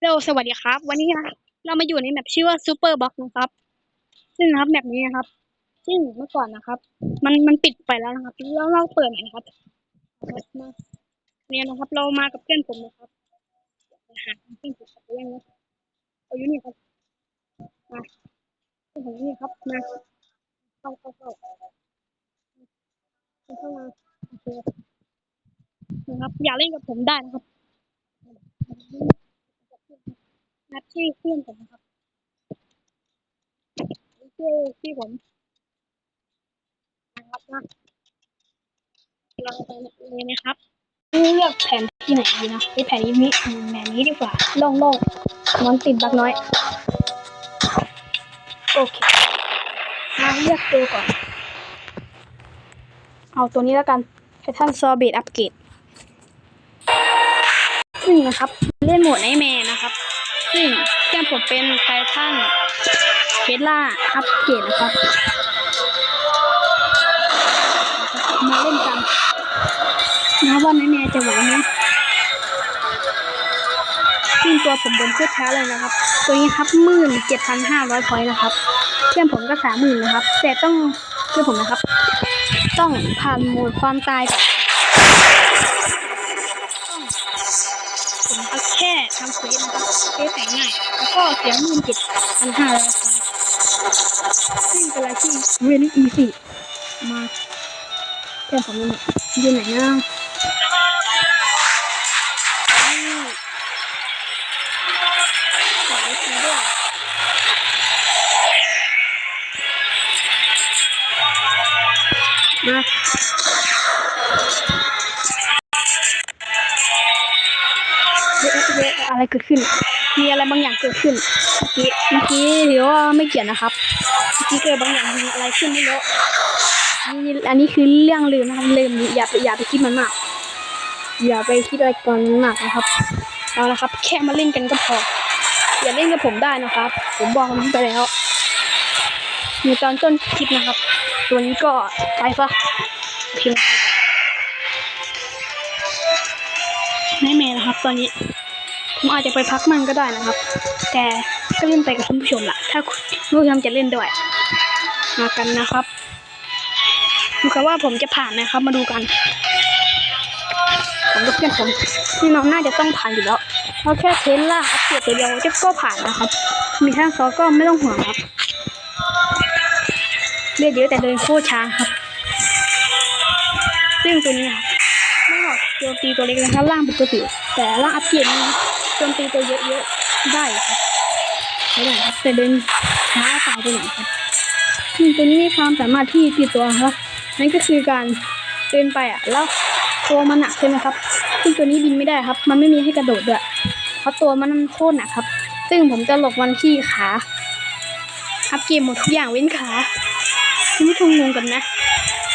เร็วสวัสดีครับ วันนี้นะเรามาอยู่ในแมปชื่อว่าซูเปอร์บ็อกนะครับ ซึ่งนะครับแมปนี้นะครับ ซึ่งเมื่อก่อนนะครับ มันมันปิดไปแล้วนะครับแล้วเราเปิดใหม่นครับมาเนี่ยนะครับ เรามากับเพื่อนผมนะครับหาเพื่อนผมไปยังนะเอาอยู่นี่ครับมาเพื่อนผมนี่ครับมาเข้าเข้าเข้าเข้ามาโอเคนะครับ อย่าเล่นกับผมได้นะครับ นัดชื่อเพื่อนผมนะครับชื่อที่ผมนะครับนะเราไปเลยนะครับนี่เลือกแผนที่ไหนดีนะไอแผนนี้มีแผนนี้ดีกว่าโล่งๆมันติดบักน้อย โอเคมาเลือกตัวก่อน เอาตัวนี้แล้วกันไททันซอเบตอัปเกรดซึ่นะครับ เล่นโหมดไนแมนนะครับ ซึ่งแก้มผมเป็นไททันเทสลาอัปเกรดนะครับ มาเล่นกันนะว่าไนแมนจะไหวไหมซึ่งตัวผมบนเพื่อช้าเลยนะครับ ตัวนี้ครับหมื่นเจ็ดพันห้าร้อยพอยต์นะครับเพื่อนผมก็สามหมื่นนะครับ แต่ต้องเพื่อนผมนะครับ ต้องผ่านโหมดความตายก่อน แค่ทำเควสนะครับเควสแต่งง่าย แล้วก็เสียหมื่นเจ็ดพันห้าร้อยพอยต์ซึ่งเป็นอะไรที่ really easy มากเพื่อนผมนี่ยืนไหนนะมา เอ๊ะอะไรเกิดขึ้น มีอะไรบางอย่างเกิดขึ้น เมื่อกี้เมื่อกี้เดี๋ยวว่าไม่เกี่ยวนะครับ เมื่อกี้เกิดบางอย่างมีอะไรขึ้นไม่รู้นี่อันนี้คือเรื่องลืมนะครับลืมอย่าไปอย่าไปคิดมันมาก อย่าไปคิดอะไรก่อนมากนะครับ เอาละครับ แค่มาเล่นกันก็พอ อย่าเล่นกับผมได้นะครับ ผมบอกมันไปแล้วมีตอนต้นคลิปนะครับ ตัวนี้ก็ไปซะพิมพ์ไปก่อนไม่เมย์นะครับตอนนี้ ผมอาจจะไปพักมันก็ได้นะครับ แต่ก็เล่นไปกับคุณผู้ชมละถ้าคุณผู้ชมจะเล่นด้วย มากันนะครับดูกันว่าผมจะผ่านไหมครับ มาดูกัน ผมกับเพื่อนผมนี่น้องน่าจะต้องผ่านอยู่แล้วเพราะแค่เทสล่าอัปเกรดตัวเดียวจะก็ผ่านนะครับ มีท่าซอก็ไม่ต้องห่วงครับเลือดเยอะแต่เดินโคตรช้าครับ ซึ่งตัวนี้ครับไม่เหมาะโจมตีตัวเล็กนะครับล่างปกติแต่ล่างอัปเกรดนี้ จมตีตัวเยอะๆได้ครับไม่ได้ครับแต่เดินช้าตายไปหน่อยครับซึ่งตัวนี้มีความสามารถที่ติดตัวครับ นั่นก็คือการเดินไปอะ แล้วตัวมันหนักใช่ไหมครับ ซึ่งตัวนี้บินไม่ได้ครับ มันไม่มีให้กระโดดด้วย เพราะตัวมันโคตรหนักครับ ซึ่งผมจะหลบมันที่ขาอัพเกมหมดทุกอย่างเว้นขาคุณผู้ชมงงกันนะ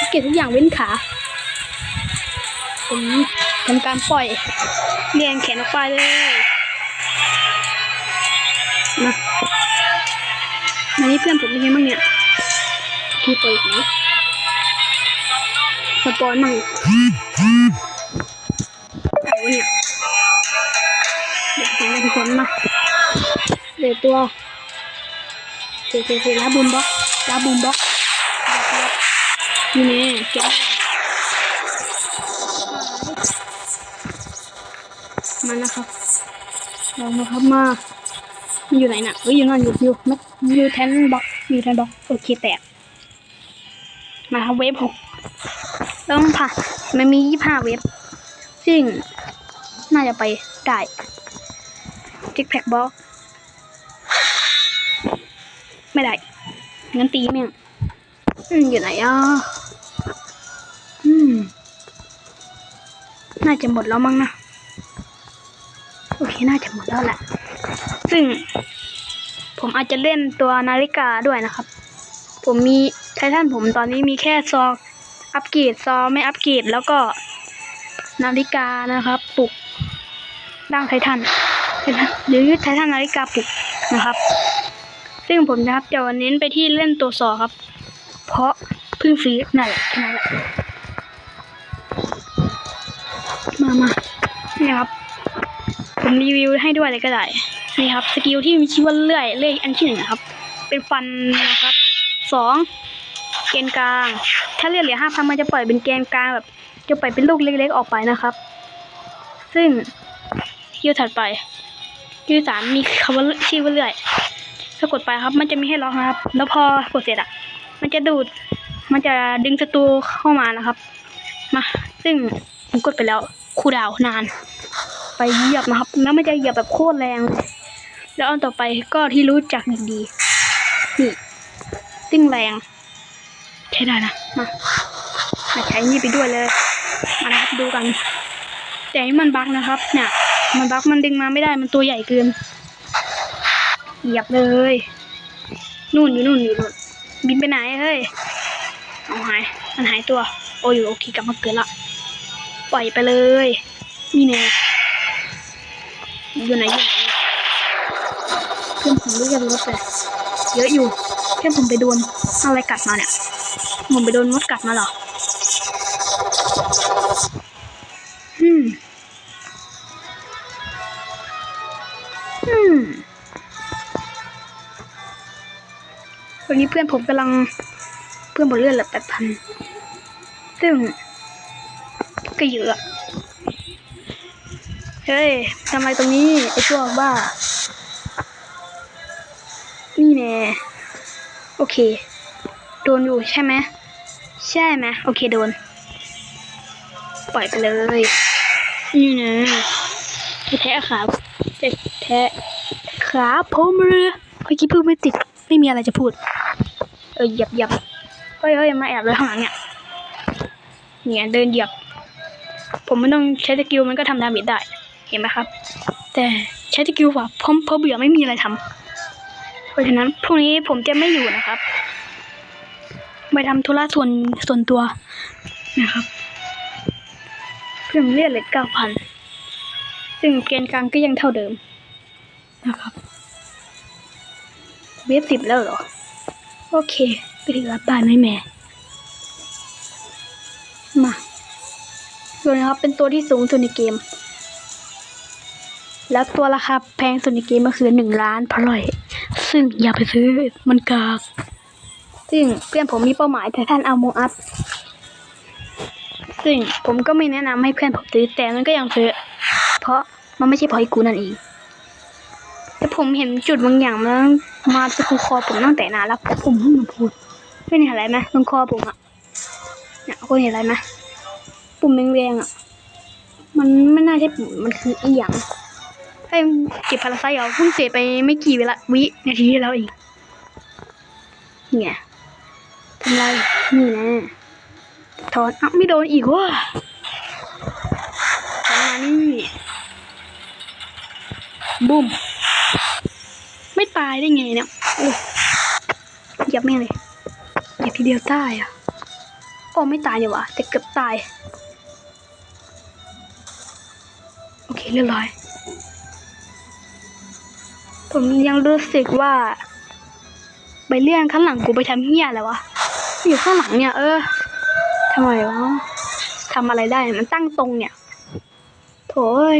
เก็บทุกอย่างเว้นขา ผมทำการปล่อยเรียงแขนออกไปเลย มาอันนี้เพื่อนผมเป็นไงบ้างเนี่ยที่ปล่อยอีสปอนมั่งเอาเนี่ยเดี๋ยวผมจะทุกคนมาเดี๋ยวตัวเดี๋ยวเดี๋ยวเจลาบูมบ็อกลาบูมบ็อกนี่แน่แกมานะครับลองมาครับมา มันอยู่ไหนน่ะเฮ้ยอยู่นั่นอยู่อยู่ไม่อยู่แทนบล็อกอยู่แทนบล็อกโอเคแตกมาครับเวฟหกต้องผ่านมันมียี่ห้าเวฟซึ่งน่าจะไปได้จิกแพ็กบล็อกไม่ได้งั้นตีแม่งอืมอยู่ไหนอะอืมน่าจะหมดแล้วมั้งนะโอเค น่าจะหมดแล้วแหละ ซึ่ง ผมอาจจะเล่นตัวนาฬิกาด้วยนะครับ ผมมีไททันผมตอนนี้มีแค่ซออัปเกรดซอไม่อัปเกรดแล้วก็นาฬิกานะครับ ปลุกร่างไททันหรือไททันนาฬิกาปลุกนะครับ ซึ่งผมนะครับจะวันเน้นไปที่เล่นตัวซอครับ เพราะเพิ่งซื้อนั่นแหละนั้นแหละมามานี่ครับ ผมรีวิวให้ด้วยเลยก็ได้ นี่ครับสกิลที่มีชื่อว่าเลื่อยเลื่อยอันที่หนึ่งนะครับ เป็นฟันนะครับสองเกณฑ์กลาง ถ้าเลือดเหลือห้าพันมันจะปล่อยเป็นเกณฑ์กลางแบบจะปล่อยเป็นลูกเล็ก ๆ ออกไปนะครับ ซึ่งสกิลถัดไปสกิลสามมีคำว่าชื่อว่าเลื่อยถ้ากดไปครับมันจะมีให้ล็อกนะครับ แล้วพอกดเสร็จอะ มันจะดูดมันจะดึงศัตรูเข้ามานะครับ มา ซึ่งผมกดไปแล้วคูดาวน์นาน ไปเหยียบนะครับ แล้วมันจะเหยียบแบบโคตรแรงเลย แล้วอันต่อไปก็ที่รู้จักดีดีนี่ซึ่งแรงใช้ได้นะ มา มาใช้นี่ไปด้วยเลย มานะครับดูกัน แต่นี่มันบั๊กนะครับ เนี่ย มันบั๊กมันดึงมาไม่ได้มันตัวใหญ่เกินเหยียบเลย นู่นอยู่นู่นอยู่นู่นบินไปไหนเฮ้ยเอาหาย มันหายตัว โอ้ยโอเคกลับมาเกิดละ ปล่อยไปเลย นี่แน่อยู่ไหนอยู่ พื่อนผมเรียกรถเลยเยอะอยู่เพื่อนผมไปโดนอะไรกัดมาเนี่ยผมไปโดนมดกัดมาหรออืมอืมวันนี้เพื่อนผมกำลังเพื่อนผมเลือดหลือแปดพันซึ่งก็เยอะเฮ้ยทำไมตรงนี้ไอ้พวกบ้า นี่แน่โอเค โดนอยู่ใช่ไหมใช่ไหมโอเคโดน ปล่อยไปเลย นี่นะแทะขาแทะขาผมเรือเมื่อกี้พูดไม่ติด ไม่มีอะไรจะพูด เออเหยียบเหยียบเฮ้ยเฮ้ยมาแอบเลยข้างหลังเนี่ยเนี่ยเดินเหยียบ ผมไม่ต้องใช้สกิลมันก็ทำดาเมจได้ เห็นไหมครับ แต่ใช้สกิลว่ะเพราะเพราะเบื่อไม่มีอะไรทำ เพราะฉะนั้นพรุ่งนี้ผมจะไม่อยู่นะครับ ไปทำธุระส่วนส่วนตัวนะครับ เพื่อนเลือดเหลือเก้าพันซึ่งเกณฑ์กลางก็ยังเท่าเดิมนะครับ เวฟสิบแล้วเหรอ โอเค ไปถึงรับบ้านไหมแม่มาดูนะครับเป็นตัวที่สูงสุดในเกม แล้วตัวราคาแพงสุดในเกมก็คือหนึ่งล้านพลอย ซึ่งอย่าไปซื้อมันกาก ซึ่งเพื่อนผมมีเป้าหมายแต่ท่านเอาโมอัพซึ่งผมก็ไม่แนะนำให้เพื่อนผมซื้อแต่มันก็ยังซื้อ เพราะมันไม่ใช่พอยกูนั่นเองแต่ผมเห็นจุดบางอย่างมันมาตรงคอผมตั้งแต่นานแล้วผมเพิ่งมาพูดไม่เห็นอะไรไหมตรงคอผมอะเนี่ยคุณเห็นอะไรไหมปุ่มแดงๆอะมันไม่น่าใช่ปุ่มมันคืออีหยัง ให้เก็บพาราไซต์เอาเพิ่งเสียไปไม่กี่เวลาวินาทีที่แล้วเองเนี่ยทำไรนี่นะถอนอะไม่โดนอีกว่ะถอนมานี่บุ้มไม่ตายได้ไงเนี่ยโอ้ยับแม่งเลยเหยับทีเดียวตายอะโอ้ไม่ตายเนี่ยวะแต่เกือบตาย โอเคเรียบร้อย ผมยังรู้สึกว่า ไปเลื่อนข้างหลังกูไปทำเหี้ยอะไรวะอยู่ข้างหลังเนี่ย เออทำไมวะทำอะไรได้มันตั้งตรงเนี่ยโถย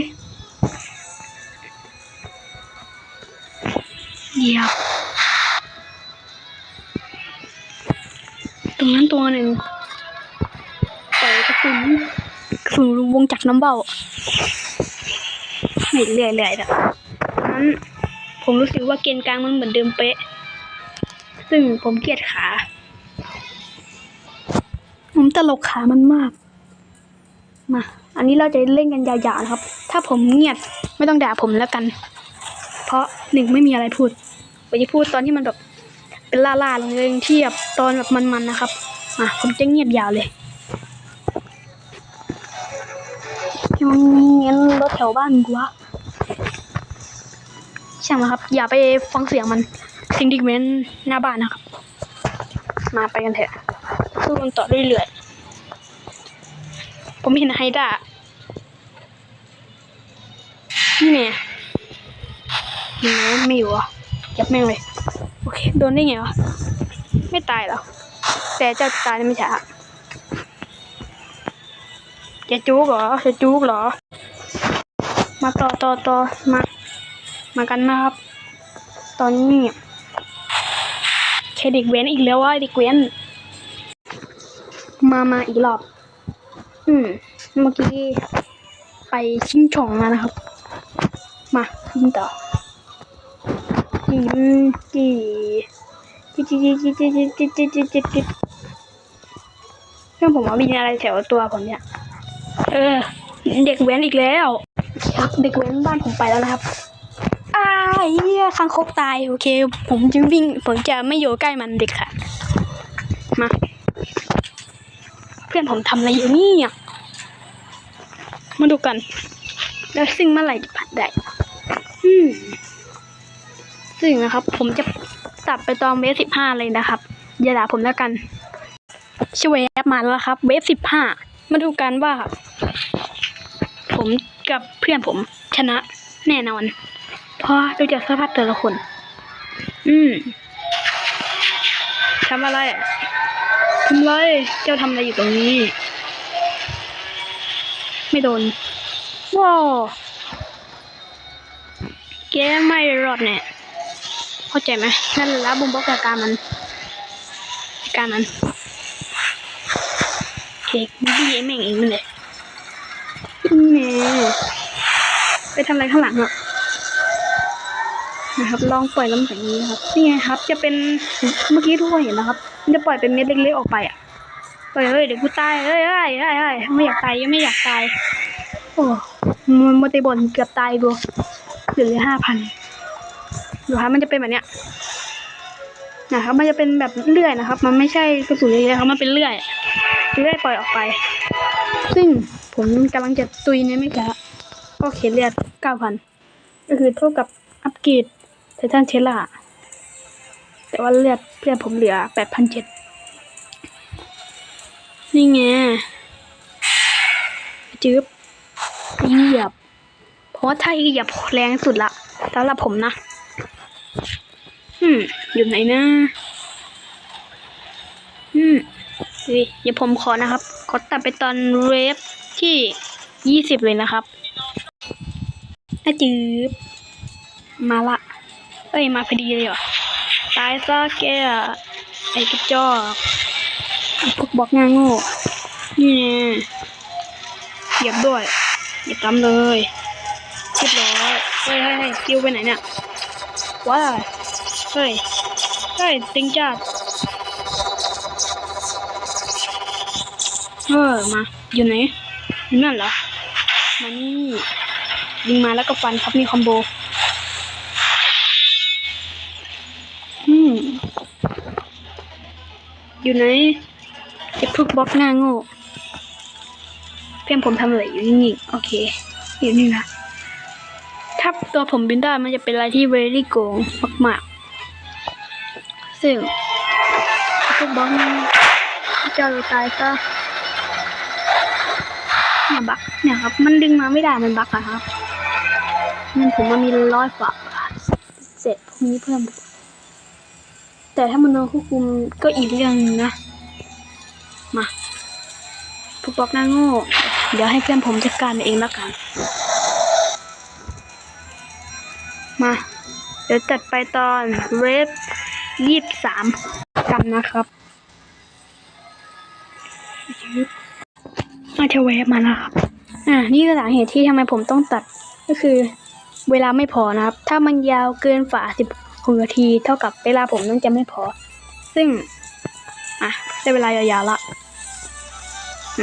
เดี๋ยวตรงนั้นตัวหนึ่งปล่อยกระสุนกระสุนวงจักน้ำเบาไม่เรื่อยๆแบบนั้น ผมรู้สึกว่าเกณฑ์กลางมันเหมือนเดิมเป๊ะ ซึ่งผมเกลียดขา ผมตลกขามันมาก มา อันนี้เราจะเล่นกันยาวๆนะครับ ถ้าผมเงียบไม่ต้องด่าผมแล้วกัน เพราะหนึ่งไม่มีอะไรพูดผมจะพูดตอนที่มันแบบเป็นล่าๆเลยเทียบตอนแบบมันๆนะครับอะผมจะเงียบยาวเลยยังมีเงินรถแถวบ้านกูวะ ช่างนะครับ อย่าไปฟังเสียงมันสิงดีเว้นหน้าบ้านนะครับ มาไปกันเถอะสู้กันต่อเรื่อยๆผมเห็นไฮด้านี่เนี่ยเห็นไหมไม่อยู่อะยับแม่งเลยโอเคโดนได้ไงวะไม่ตายหรอแต่เจ้าตายไม่ใช่อะจะจุกเหรอจะจุกเหรอ มาต่อต่อต่อมา มากันนะครับ ตอนนี้เคเด็กเว้นอีกแล้วว่าเด็กเว้น มามาอีกรอบ อืม เมื่อกี้ไปชิงช่องมานะครับ มายิงต่อยิงจีจีจีจีจีจีจีจีจีจีจีเพื่อนผมว่ามีอะไรแถวตัวผมเนี่ย เออ เด็กเว้นอีกแล้ว ครับ เด็กเว้นบ้านผมไปแล้วนะครับ เหี้ยคังคกตายโอเค ผมจะวิ่ง ผมจะไม่อยู่ใกล้มันเด็กค่ะ มา เพื่อนผมทำอะไรอยู่นี่ยมาดูกัน แล้วซึ่งเมื่อไหร่จะผ่านได้อืมซึ่งนะครับ ผมจะตัดไปตอนเวฟสิบห้าเลยนะครับ อย่าด่าผมแล้วกันช่วยแอปมาแล้วครับ เวฟสิบห้ามาดูกันว่า ผมกับเพื่อนผมชนะแน่นอน พราะดูจากสภาพแต่ละคน อืมทำอะไรอะทำไรเจ้าทำอะไรอยู่ตรงนี้ ไม่โดนว้าวแกไม่รอดแน่เข้าใจไหมนั่นแหละบุมบอกการมัน การมันเคมันดีแม่งเองมันเลยนี่ไปทำอะไรข้างหลังอะ นะครับ ลองปล่อยลำแสงนี้นะครับ นี่ไงครับ จะเป็นเมื่อกี้ทุกคนเห็นนะครับ มันจะปล่อยเป็นเม็ดเล็กๆออกไปอะเฮ้ยเฮ้ยเดี๋ยวกูตายเฮ้ยเฮ้ยเฮ้ยเฮ้ยไม่อยากตายยังไม่อยากตาย โอ้มันมติบนเกือบตายดูเหลือห้าพันดูครับมันจะเป็นแบบเนี้ยนะครับมันจะเป็นแบบเลื่อยนะครับ มันไม่ใช่กระสุนเลยนะครับมันเป็นเลื่อยเลื่อยปล่อยออกไป ซึ่งผมกำลังจะตุยในไม่ช้าก็เขียนเลือดเก้าพันก็คือเท่ากับอัปเกรด ไททันเชล่า แต่ว่าเลือดเพื่อนผมเหลือแปดพันเจ็ดนี่ไงจืบเหยียบ เพราะว่าถ้าเหยียบแรงสุดละสำหรับผมนะ อืม อยู่ไหนนะ อืมเฮ้ยเดี๋ยวผมขอนะครับ ขอตัดไปตอนเวฟที่ยี่สิบเลยนะครับอาจืบมาละ เอ้ยมาพอดีเลยเหรอตายซะแกไอ้กระจอกไอ้พวกบอกงาโง่นี่แน่เหยียบด้วยอย่าตามเลยเรียบร้อยเฮ้ยเฮ้ยเฮ้ยคิวไปไหนเนี่ยว้าเฮ้ยเฮ้ยติงจัดเออมาอยู่ไหนอยู่นั่นเหรอมานี่ยิงมาแล้วก็ฟันครับมีคอมโบ อืม อยู่ไหนเก็บพึกบล็อกหน้าโง่เพื่อนผมทำอะไรอยู่นิ่งๆโอเคอยู่นี่นะถ้าตัวผมบินได้มันจะเป็นอะไรที่ very โกงมากๆ ซึ่งพวกบล็อกนี้เจ้าตายก็เนี่ยบักเนี่ยครับ มันดึงมาไม่ได้มันบักอะครับมันผมมันมีร้อยฝาเสร็จพวกนี้เพิ่ม แต่ถ้ามันโดนควบคุมก็อีกเรื่องนึงนะ มาพวกบล็อกหน้าโง่ เดี๋ยวให้เพื่อนผมจัดการเองแล้วกัน มา เดี๋ยวจัดไปตอนเวฟยี่สิบสามกันนะครับมาเทเวฟมาแล้วครับ อ่า นี่คือสาเหตุที่ทำไมผมต้องตัด ก็คือ เวลาไม่พอนะครับ ถ้ามันยาวเกินฝาสิบ หกนาทีเท่ากับเวลาผมต้องจะไม่พอ ซึ่งอะได้เวลายาวๆละ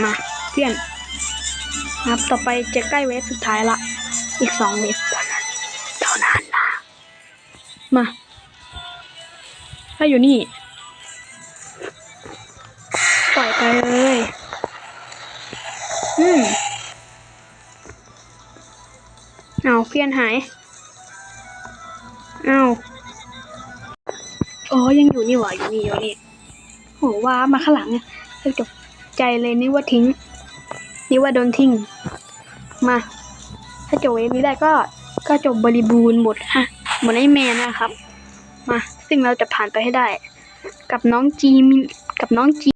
มาเพื่อนนะครับต่อไปจะใกล้เวฟสุดท้ายละ อีกสองเวฟเท่านั้นเท่านั้นนะมาถ้าอยู่นี่ ปล่อยไปเลย อืมเอาเพื่อนหาย เอา ยังอยู่นี่หว่าอยู่นี่อยู่นี่โหว้ามาข้างหลังเนี่ยตกใจเลยนี่ว่าทิ้ง นี่ว่าโดนทิ้ง มา ถ้าจบเวฟนี้ได้ก็ก็จบบริบูรณ์หมดฮะหมดไอ้แมนนะครับ มาซึ่งเราจะผ่านไปให้ได้ กับน้องจีมกับน้องจี